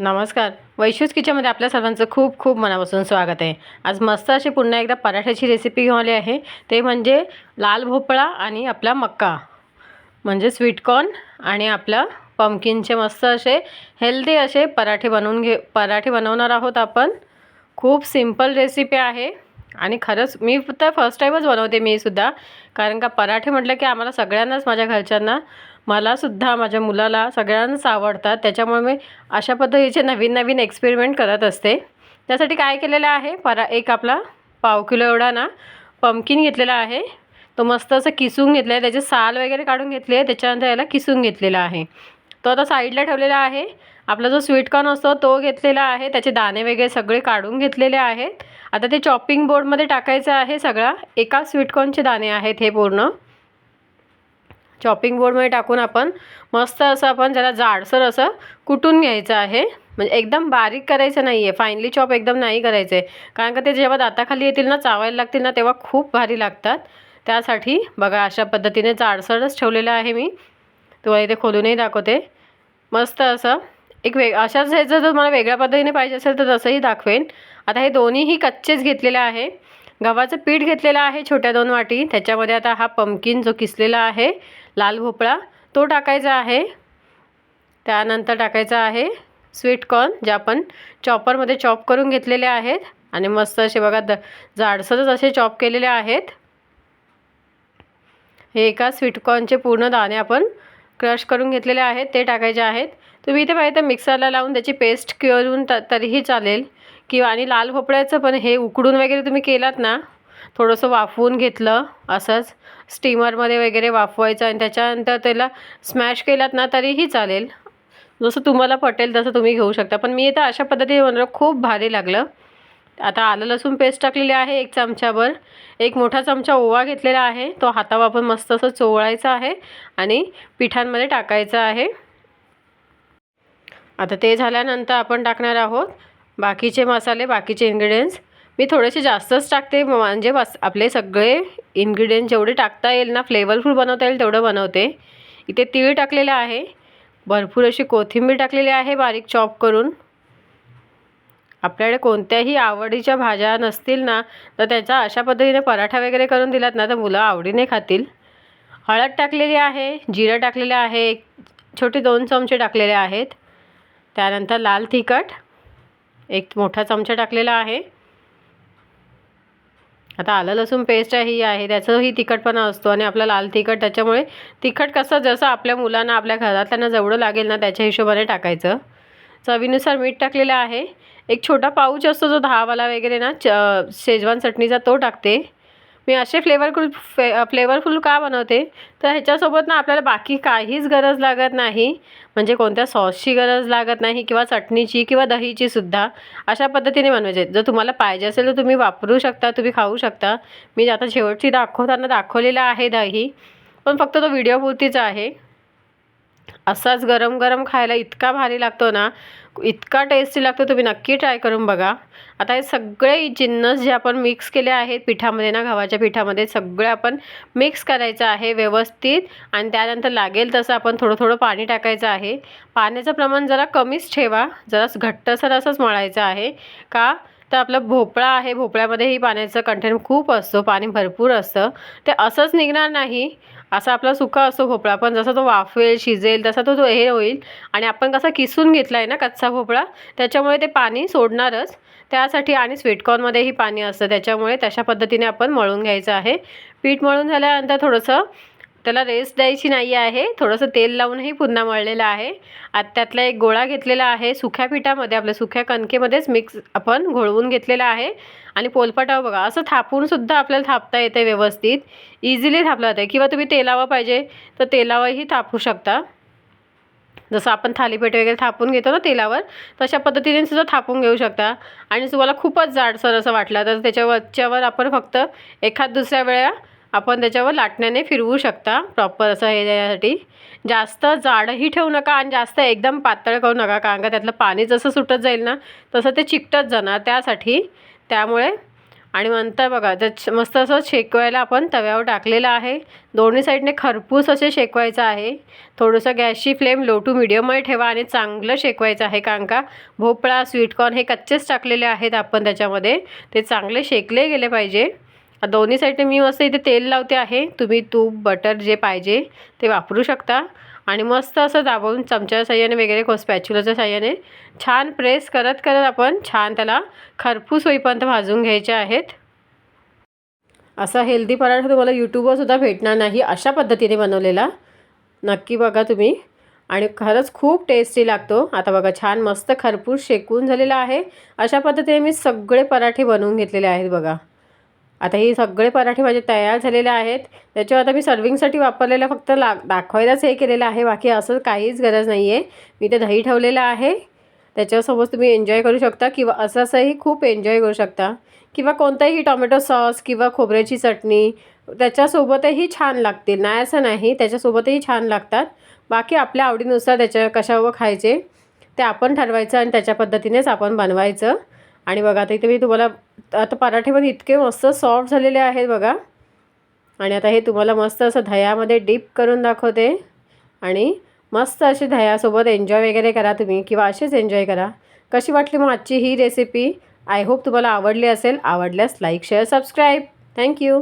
नमस्कार. वैश्यूज किचनमध्ये आपल्या सर्वांचं खूप खूप मनापासून स्वागत आहे. आज मस्त अशी पुन्हा एकदा पराठ्याची रेसिपी घेऊन आली आहे. ते म्हणजे लाल भोपळा आणि आपला मक्का. म्हणजे स्वीटकॉर्न आणि आपलं पमकिनचे मस्त असे हेल्दी असे पराठे बनवून घे पराठे बनवणार आहोत आपण. खूप सिंपल रेसिपी आहे. आणि खरंच मी तर फर्स्ट टाईमच बनवते मी सुद्धा. कारण का पराठे म्हटलं की आम्हाला सगळ्यांनाच माझ्या घरच्यांना मलासुद्धा माझ्या मुलाला सगळ्यांनाच आवडतात. त्याच्यामुळे मी अशा पद्धतीचे नवीन नवीन एक्सपेरिमेंट करत असते. त्यासाठी काय केलेलं आहे? परा एक आपला पाव किलो एवढा ना पंपकिन घेतलेला आहे. तो मस्त असं किसून घेतला आहे त्याचे साल वगैरे काढून घेतले आहे त्याच्यानंतर याला किसून घेतलेला आहे. तो आता साईडला ठेवलेला आहे. आपला जो स्वीटकॉर्न असतो तो घेतलेला आहे. त्याचे दाणे वगैरे सगळे काढून घेतलेले आहेत. आता ते चॉपिंग बोर्डमध्ये टाकायचं आहे सगळा. एका स्वीटकॉर्नचे दाणे आहेत हे पूर्ण. चॉपिंग बोर्डमध्ये टाकून आपण मस्त असं आपण जरा जाडसर असं कुटून घ्यायचं आहे. म्हणजे एकदम बारीक करायचं नाही आहे फायनली चॉप एकदम नाही करायचं. आहे कारण का ते जेव्हा दाताखाली येतील ना चावायला लागतील ना तेव्हा खूप भारी लागतात. त्यासाठी बघा अशा पद्धतीने जाडसरच ठेवलेलं आहे मी. तुम्हाला इथे खोलूनही दाखवते. मस्त असं एक वेग अशाच ह्याचं जर मला वेगळ्या पद्धतीने पाहिजे असेल तर तसंही दाखवेन. आता हे दोन्हीही कच्चेच घेतलेले आहे. गव्हाचं पीठ घेतलेलं आहे छोट्या दोन वाटी. त्याच्यामध्ये आता हा पमकिन जो किसलेला आहे लाल भोपळा तो टाकायचा आहे. त्यानंतर टाकायचा आहे स्वीटकॉर्न जे आपण चॉपरमध्ये चॉप करून घेतलेले आहेत. आणि मस्त असे बघा द जाडसरच असे चॉप केलेले आहेत. हे एका स्वीटकॉर्नचे पूर्ण दाणे आपण क्रश करून घेतलेले आहेत ते टाकायचे आहेत. तुम्ही इथे पाहिजे तर मिक्सरला लावून त्याची पेस्ट करून त तरीही चालेल. किंवा आणि लाल भोपळ्याचं पण हे उकडून वगैरे तुम्ही केलात ना थोडंसं वाफवून घेतलं असंच स्टीमरमध्ये वगैरे वाफवायचं आणि त्याच्यानंतर त्याला स्मॅश केलात ना तरीही चालेल. जसं तुम्हाला पटेल तसं तुम्ही घेऊ शकता. पण मी इथं अशा पद्धतीने बनवलं खूप भारी लागलं. आता आलं लसूण पेस्ट टाकलेली आहे एक चमच्यावर. एक मोठा चमचा ओवा घेतलेला आहे. तो हातावर मस्त असं चोळायचा आहे आणि पिठांमध्ये टाकायचं आहे. आता ते झाल्यानंतर आपण टाकणार आहोत. बाकीचे मसाले बाकीचे इन्ग्रेडियंट्स मी थोडेसे जास्तच टाकते म्हणजे बस आपले सगळे इन्ग्रेडियंट जेवढे टाकता येईल ना फ्लेवरफुल बनवता येईल तेवढं बनवते. इथे तीळ टाकलेलं आहे. भरपूर अशी कोथिंबीर टाकलेली आहे बारीक चॉप करून. आपल्याकडे कोणत्याही आवडीच्या भाज्या नसतील ना तर त्याचा अशा पद्धतीने पराठा वगैरे करून दिलात ना तर मुलं आवडीने खातील. हळद टाकलेली आहे जिरं टाकलेलं आहे एक छोटे दोन चमचे टाकलेले आहेत. त्यानंतर लाल तिखट. एक मोठा चमचा टाकलेला आहे. आता आलं लसूण पेस्ट ही आहे त्याचंही तिखटपणा असतो आणि आपला लाल तिखट त्याच्यामुळे तिखट कसं जसं आपल्या मुलांना आपल्या घरातल्यांना जेवढं लागेल ना त्याच्या हिशोबाने टाकायचं. चवीनुसार मीठ टाकलेलं आहे. एक छोटा पाऊच असतो जो दहावाला वगैरे ना च शेजवान चटणीचा तो टाकते. मी असे फ्लेवरफुल फे फ्लेवरफुल का बनवते? तर ह्याच्यासोबत ना आपल्याला बाकी काहीच गरज लागत नाही. म्हणजे कोणत्या सॉसची गरज लागत नाही किंवा चटणीची किंवा दहीची सुद्धा. अशा पद्धतीने बनवायचे. जर तुम्हाला पाहिजे असेल तर तुम्ही वापरू शकता तुम्ही खाऊ शकता. मी आता शेवटची दाखवताना दाखवलेलं आहे दही. पण फक्त तो व्हिडिओपुरतीच आहे. असाच गरम गरम खायला इतका भारी लागतो ना इतका टेस्टी लागतो तुम्ही नक्की ट्राय करून बघा. आता हे सगळे जिन्नस जे आपण मिक्स केले आहेत पिठामध्ये ना गव्हाच्या पिठामध्ये सगळे आपण मिक्स करायचं आहे व्यवस्थित. आणि त्यानंतर लागेल तसं आपण थोडं थोडं पाणी टाकायचं आहे. पाण्याचं प्रमाण जरा कमीच ठेवा. जरा घट्टसर असंच मळायचं आहे. का? तर आपलं भोपळा आहे भोपळ्यामध्येही पाण्याचं कंटेंट खूप असतो पाणी भरपूर असतं. ते असंच निघणार नाही असा आपला सुका असतो भोपळा. पण जसा तो वाफेल शिजेल तसा तो तो हे होईल. आणि आपण कसा किसून घेतला आहे ना कच्चा भोपळा त्याच्यामुळे ते पाणी सोडणारच. त्यासाठी आणि स्वीटकॉर्नमध्येही पाणी असतं. त्याच्यामुळे तशा पद्धतीने आपण मळून घ्यायचं आहे. पीठ मळून झाल्यानंतर थोडंसं त्याला रेस्ट द्यायची नाही आहे. थोडंसं तेल लावूनही पुन्हा मळलेलं आहे. आत त्यातला एक गोळा घेतलेला आहे. सुक्या पिठामध्ये आपल्या सुक्या कणकेमध्येच मिक्स आपण घोळवून घेतलेला आहे. आणि पोलपाटावर बघा असं थापूनसुद्धा आपल्याला थापता येते व्यवस्थित. इझिली थापलं जाते किंवा तुम्ही तेलावं पाहिजे तर तेलावरही थापू शकता. जसं आपण थालीपीठ वगैरे थापून घेतो ना तेलावर तशा पद्धतीने सुद्धा थापून घेऊ शकता. आणि तुम्हाला खूपच जाडसर असं वाटलं तर त्याच्यावरच्यावर आपण फक्त एखाद दुसऱ्या वेळा आपण त्याच्यावर लाटण्याने फिरवू शकता प्रॉपर असं हे त्यासाठी. जास्त जाडही ठेवू नका आणि जास्त एकदम पातळ करू नका कारण का त्यातलं पाणी जसं सुटत जाईल ना तसं ते चिकटत जाणार त्यासाठी. त्यामुळे आणि नंतर बघा जर मस्त असं शेकवायला आपण तव्यावर टाकलेलं आहे. दोन्ही साईडने खरपूस असे शेकवायचं आहे. थोडंसं गॅसची फ्लेम लो टू मिडियममध्ये ठेवा आणि चांगलं शेकवायचं आहे कारण का भोपळा स्वीटकॉर्न हे कच्चेच टाकलेले आहेत आपण त्याच्यामध्ये. ते चांगले शेकले गेले पाहिजे. दोन्ही साईडने मी मस्त इथे तेल लावते आहे. तुम्ही तूप बटर जे पाहिजे ते वापरू शकता. आणि मस्त असं दाबून चमच्याच्या साह्याने वगैरे को स्पॅच्युलाच्या साह्याने छान प्रेस करत करत आपण छान त्याला खरपूस होईपर्यंत भाजून घ्यायचे आहेत. असा हेल्दी पराठा तुम्हाला यूट्यूबवरसुद्धा भेटणार नाही अशा पद्धतीने बनवलेला. नक्की बघा तुम्ही. आणि खरंच खूप टेस्टी लागतो. आता बघा छान मस्त खरपूस शेकून झालेला आहे. अशा पद्धतीने मी सगळे पराठे बनवून घेतलेले आहेत बघा. आता हे सगळे पराठे माझे तयार झालेले आहेत. त्याच्यावर आता मी सर्विंगसाठी वापरलेलं फक्त ला दाखवायलाच हे केलेलं आहे. बाकी असं काहीच गरज नाही आहे मी ते दही ठेवलेलं आहे. त्याच्यासोबत तुम्ही एन्जॉय करू शकता किंवा असं असंही खूप एन्जॉय करू शकता. किंवा कोणताही टोमॅटो सॉस किंवा खोबऱ्याची चटणी त्याच्यासोबतही छान लागतील. नाही असं नाही. त्याच्यासोबतही छान लागतात. बाकी आपल्या आवडीनुसार त्याच्या कशावर खायचे ते आपण ठरवायचं आणि त्याच्या पद्धतीनेच आपण बनवायचं. आणि बघा आता इथे मी तुम्हाला आता पराठे पण इतके मस्त सॉफ्ट झालेले आहेत बघा. आणि आता हे तुम्हाला मस्त असं दह्यामध्ये डीप करून दाखवते. आणि मस्त अशी दह्यासोबत एन्जॉय वगैरे करा तुम्ही किंवा असेच एन्जॉय करा. कशी वाटली मग आजची ही रेसिपी आय होप तुम्हाला आवडली असेल. आवडल्यास लाईक शेअर सबस्क्राईब थँक्यू